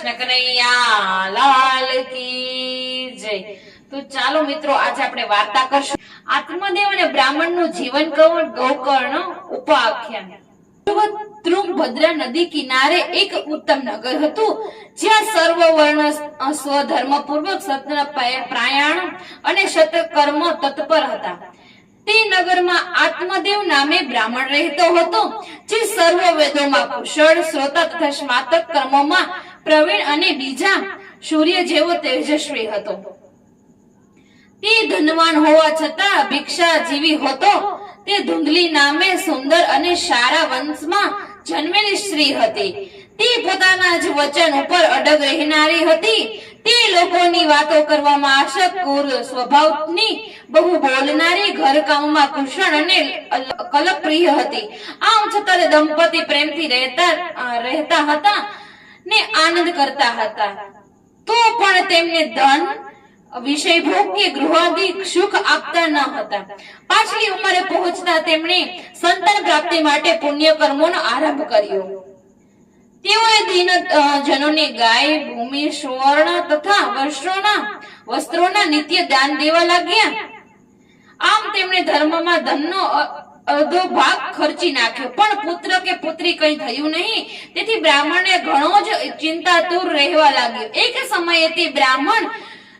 કૃષ્ણ કનૈયા, લાલ કી જય. તો ચાલો મિત્રો, આજે આપણે વાર્તા કરશું. આત્મદેવ અને બ્રાહ્મણનું જીવન કવન ગૌકર્ણ ઉપાખ્યાન. તૃંભદ્રા નદી કિનારે એક ઉત્તમ નગર હતું, જ્યાં સર્વ વર્ણ સ્વધર્મ પૂર્વક પ્રયાણ અને શતકર્મ તત્પર હતા. તે નગરમાં આત્મદેવ નામે બ્રાહ્મણ રહેતો હતો, જે સર્વ વેદોમાં કુશળ શ્રોતા તથા સ્નાતક કર્મોમાં પ્રવીણ અને બીજા સૂર્ય જેવો તેજસ્વી હતો. તે ધનવાન હોવા છતાં ભિક્ષા જીવી હતો. તે ધુંધલી નામે સુંદર અને સારા વંશમાં જન્મેલી સ્ત્રી હતી. તે પોતાના જ વચન ઉપર અડગ રહેનારી હતી. તે લોકોની વાતો કરવામાં આશક, કુર સ્વભાવની બહુ બોલનારી ઘરકામમાં કુશળ અને કલપ્રિય હતી. આમ છતાં દંપતી પ્રેમથી રહેતા રહેતા હતા. ને આનંદ કરતા હતા. તો પણ તેમને ધન, વિષય ભોગ કે ગૃહાદિ સુખ આપતા ન હતા. પાછલી ઉંમરે પહોંચતા તેમણે સંતાન પ્રાપ્તિ માટે પુણ્ય કર્મોનો આરંભ કર્યો. તેઓએ દિન જનોને ગાય, ભૂમિ, સુવર્ણ તથા વર્ષોના વસ્ત્રોના નિત્ય દાન દેવા લાગ્યા. આમ તેમણે ધર્મમાં ધનનો અડધો ભાગ ખર્ચી નાખ્યો. પણ પુત્ર કે પુત્રી કઈ થયું નહીં. તેથી બ્રાહ્મણને ઘણો જ ચિંતાતુર રહેવા લાગ્યો. એક સમયે તે બ્રાહ્મણ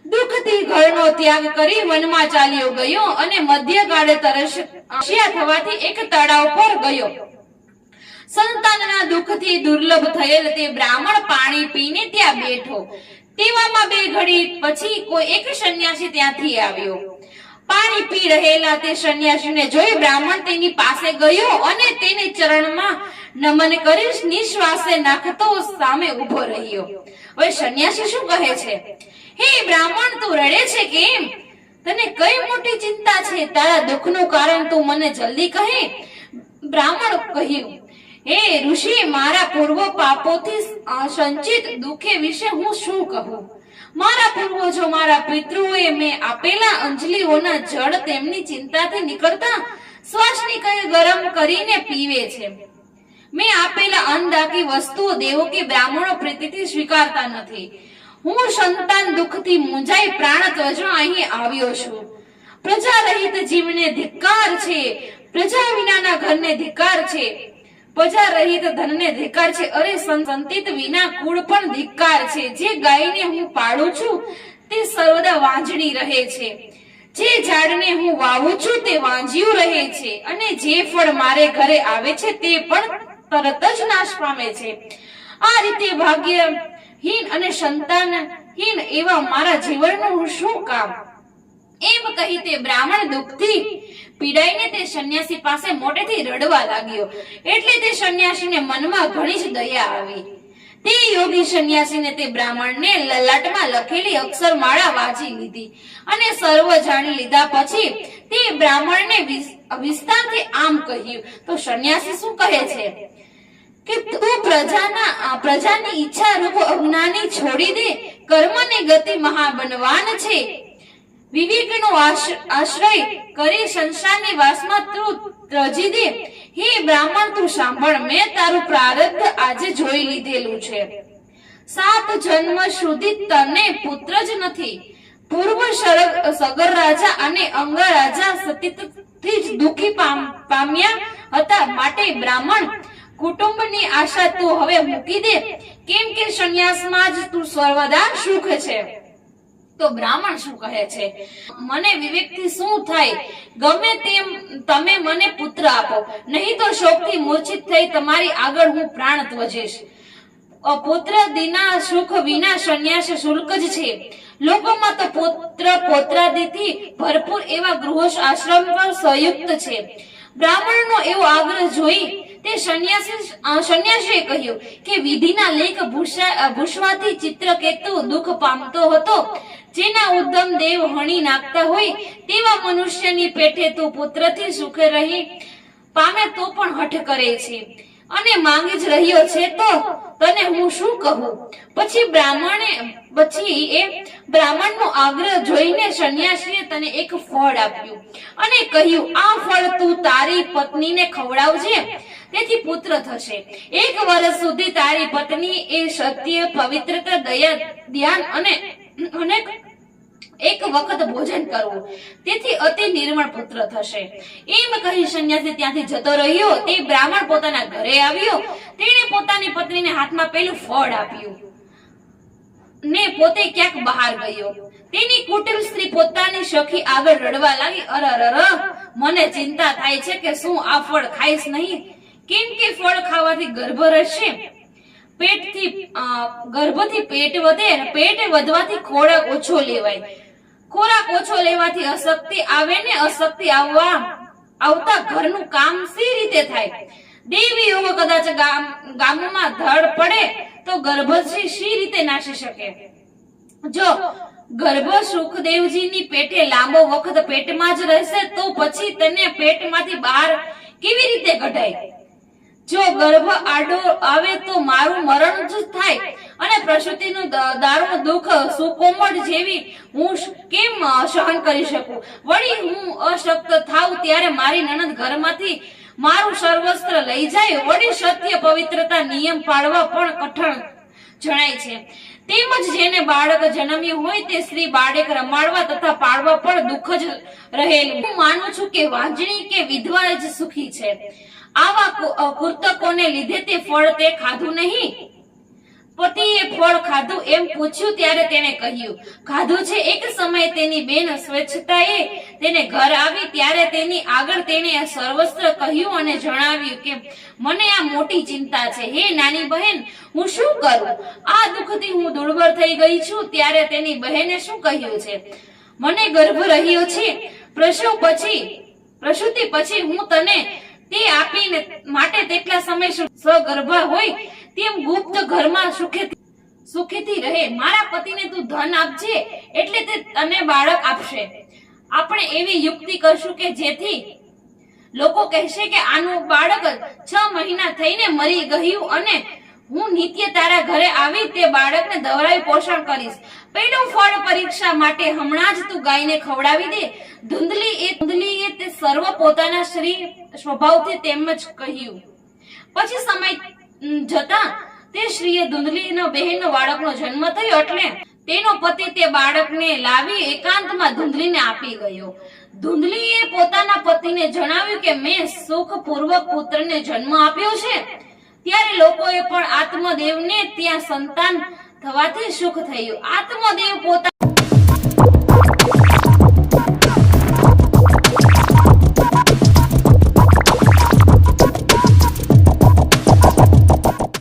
દુઃખથી ઘરનો ત્યાગ કરી વનમાં ચાલ્યો ગયો અને મધ્યકાળે તરસ્યા થવાથી એક તળાવ પર ગયો. સંતાનના દુઃખથી દુર્લભ થયેલ તે બ્રાહ્મણ પાણી પીને ત્યાં બેઠો. તેવામાં બે ઘડી પછી કોઈ એક સંન્યાસી ત્યાંથી આવ્યો. પાણી પી રહેલા તે સંન્યાસીને જોઈ બ્રાહ્મણ તેની પાસે ગયો અને તેને ચરણમાં નમન કરી નિશ્વાસે નાખતો સામે ઊભો રહ્યો. હવે સંન્યાસી શું કહે છે? હે બ્રાહ્મણ, તું રડે છે કેમ? તને કઈ મોટી ચિંતા છે? તારા દુઃખનું કારણ તું મને જલ્દી કહે. બ્રાહ્મણ કહ્યું, હે ઋષિ, મારા પૂર્વ પાપોથી સંચિત દુઃખે વિશે હું શું કહું? મારા પૂર્વજો, મારા પિતૃઓએ મેં આપેલા અંજલિઓના જળ તેમની ચિંતાથી નીકળતા શ્વાસની કઈ ગરમ કરીને પીવે છે. મેં આપેલા અન્નદાકી વસ્તુઓ દેવો કે બ્રાહ્મણો પ્રીતિથી સ્વીકારતા નથી. હું સંતાન દુઃખથી મૂંઝાઈ પ્રાણ ત્વજવા અહીં આવ્યો છું. પ્રજા રહિત જીવને ધિક્કાર છે. પ્રજા વિનાના ઘરને ધિક્કાર છે. પ્રજા રહિત ધનને ધિકાર છે. અરે સંતિત વિના કુળ પણ ધિકાર છે. જે ગાયને હું પાડું છું, તે સર્વદા વાંજણી રહે છે. જે ઝાડને હું વાવું છું, તે વાંજ્યું રહે છે. અને જે ફળ મારે ઘરે આવે છે, તે પણ તરત જ નાશ પામે છે. આ રીતે ભાગ્યહીન અને સંતાનહીન એવા મારા જીવનનું શું કામ? એમ કહી તે બ્રાહ્મણ દુઃખથી પીડાઈને તે સંન્યાસી પાસે મોટેથી રડવા લાગ્યો. એટલે તે સંન્યાસીને મનમાં ઘણી જ દયા આવી. તે યોગી સંન્યાસીને તે બ્રાહ્મણને લલાટમાં લખેલી અક્ષરમાળા વાંચી લીધી અને સર્વ જાણી લીધા પછી તે બ્રાહ્મણને વિસ્તારથી આમ કહ્યું, તો સંન્યાસી શું કહે છે? કે તું પ્રજાના પ્રજાની ઈચ્છા રૂપ અજ્ઞાની છોડી દે. કર્મને ગતિ મહાબનવાન છે. વિવેકનો આશ- આશ્રય કરી સંસારની વાસમાં તું ત્રજી દે. હે બ્રાહ્મણ, તું સાંભળ, મેં તારું પ્રારબ્ધ આજે જોઈ લીધેલું છે. સાત જન્મ સુધી તને પુત્ર જ નથી. પૂર્વ સગર રાજા અને અંગ રાજા સતીતથી જ દુઃખી પામ- પામ્યા હતા. માટે બ્રાહ્મણ, કુટુંબની આશા તું હવે મૂકી દે. કેમ કે સંન્યાસમાં જ તું સર્વદા સુખ છે. તો બ્રાહ્મણ શું કહે છે? મને વિવેકથી શું થાય? ગમે તેમ તમે મને પુત્ર આપો. નહીં તો શોકથી મૂર્છિત થઈ તમારી આગળ હું પ્રાણ ત્વજીશ પુત્ર દિના સુખ વિના સંન્યાસ શુલ્ક જ છે. લોકોમાં તો પુત્ર પૌત્રાદિથી ભરપૂર એવા ગૃહ આશ્રમ પણ સંયુક્ત છે. બ્રાહ્મણનો એવો આગ્રહ જોઈ તે સંન્યાસી કહ્યું કે વિધિના લેખ ભૂષવાથી ચિત્રકેતુ દુઃખ પામતો હતો. જેના ઉદ્દમ દેવ હણી નાખતા હોય તેવા મનુષ્યની પેઠે તું પુત્રથી સુખ રહી, પામે તો પણ હઠ કરે છે. અને માંગી જ રહ્યો છે તો તને હું શું કહું? પછી બ્રાહ્મણે, પછી એ બ્રાહ્મણનો આગ્રહ જોઈને સંન્યાસીએ તને એક ફળ આપ્યું. અને કહ્યું, આ ફળ તું તારી પત્નીને ખવડાવજે. તેથી પુત્ર થશે. એક વર્ષ સુધી તારી પત્ની એ સત્ય, પવિત્રતા, દયા, ધ્યાન અને અનેક એક વખત ભોજન કરવું. તેથી અતિ નિર્મળ પુત્ર થશે. એમ કહી સંન્યાસી ત્યાંથી જતો રહ્યો. તે બ્રાહ્મણ પોતાના ઘરે આવ્યો. તેણે પોતાની પત્નીને હાથમાં પેલું ફળ આપ્યું ને પોતે ક્યાંક બહાર ગયો. તેની કુટુંબ સ્ત્રી પોતાની સખી આગળ રડવા લાગી. અરર મને ચિંતા થાય છે કે શું આ ફળ ખાઈશ નહીં? કેમ કે ફળ ખાવાથી ગર્ભ રહેશે? પેટથી ગર્ભથી પેટ વધે પેટ વધવાથી ખોરાક ઓછો લેવાય. ખોરાક ઓછો લેવાથી અશક્તિ આવે ને અશક્તિ આવવા, આવતા ઘરનું કામ સી રીતે થાય? દેવીઓ કદાચ ગામ, ગામમાં ધડ પડે તો ગર્ભશ્રી સી રીતે નાશી શકે? જો ગર્ભ સુખદેવજીની પેટે લાંબો વખત પેટમાં જ રહેશે તો પછી તેને પેટમાંથી બહાર કેવી રીતે કઢાય? જો ગર્ભ આડો આવે તો મારું મરણ જ થાય. અને પ્રસૂતિનું દારૂણ દુઃખ સુકોમળ જેવી હું કેમ સહન કરી શકું? વળી હું અશક્ત થાઉં ત્યારે મારી નણંદ ઘરમાંથી મારું સર્વસ્ત્ર લઈ જાય. વળી સત્ય પવિત્રતા નિયમ પાળવા પણ કઠણ જણાય છે. તેમજ જેને બાળક જન્મ્યું હોય તે સ્ત્રી બાળક રમાડવા તથા પાળવા પણ દુઃખ જ રહેલું. હું માનું છું કે વાંજણી કે વિધવા જ સુખી છે. આવા કુ- લીધે તે ફળ તે ખાધું નહીં. પતિએ ફળ ખાધું એમ પૂછ્યું ત્યારે તેણે કહ્યું, ખાધું છે એક સમયે તેની બેન સ્વચ્છતાએ તેને ઘર આવી ત્યારે તેની આગળ તેણે સર્વસ્ત્ર કહ્યું અને જણાવ્યું કે, મને આ મોટી ચિંતા છે. હે નાની બહેન, હું શું કરું? આ દુઃખથી હું દુર્બળ થઈ ગઈ છું. ત્યારે તેની બહેને શું કહ્યું છે? મને ગર્ભ રહ્યો છે. પ્રસવ પછી, પ્રસૂતિ પછી હું તને તે આપીને માટે તેટલા સમય સુ- સગર્ભા હોય, તેમ ગુપ્ત ઘરમાં સુખેથી સુખેથી રહે. મારા પતિને તું ધન આપજે, એટલે તે તને બાળક આપશે. આપણે એવી યુક્તિ કરશું કે જેથી લોકો કહેશે કે આનું બાળક છ મહિના થઈને મરી ગયું અને હું નિત્ય તારા ઘરે આવી તે બાળકને દવરાવી પોષણ કરીશ. પેલું ફળ પરીક્ષા માટે હમણાં જ તું ગાયને ખવડાવી દે. ધુંધલી એ ધુંધલીએ તે સર્વ પોતાના શ્રી સ્વભાવથી તેમ જ કહ્યું. પછી સમય જતા તે શ્રીએ ધુંધલીનો બહેનનો બાળકનો જન્મ થયો એટલે તેનો પતિ તે બાળકને લાવી એકાંતમાં ધુંધલીને આપી ગયો. ધુંધલીએ પોતાના પતિને જણાવ્યું કે, મેં સુખપૂર્વક પુત્રને જન્મ આપ્યો છે. ત્યારે લોકોએ પણ આત્મદેવને ત્યાં સંતાન થવાથી સુખ થયું. આત્મદેવ પોતા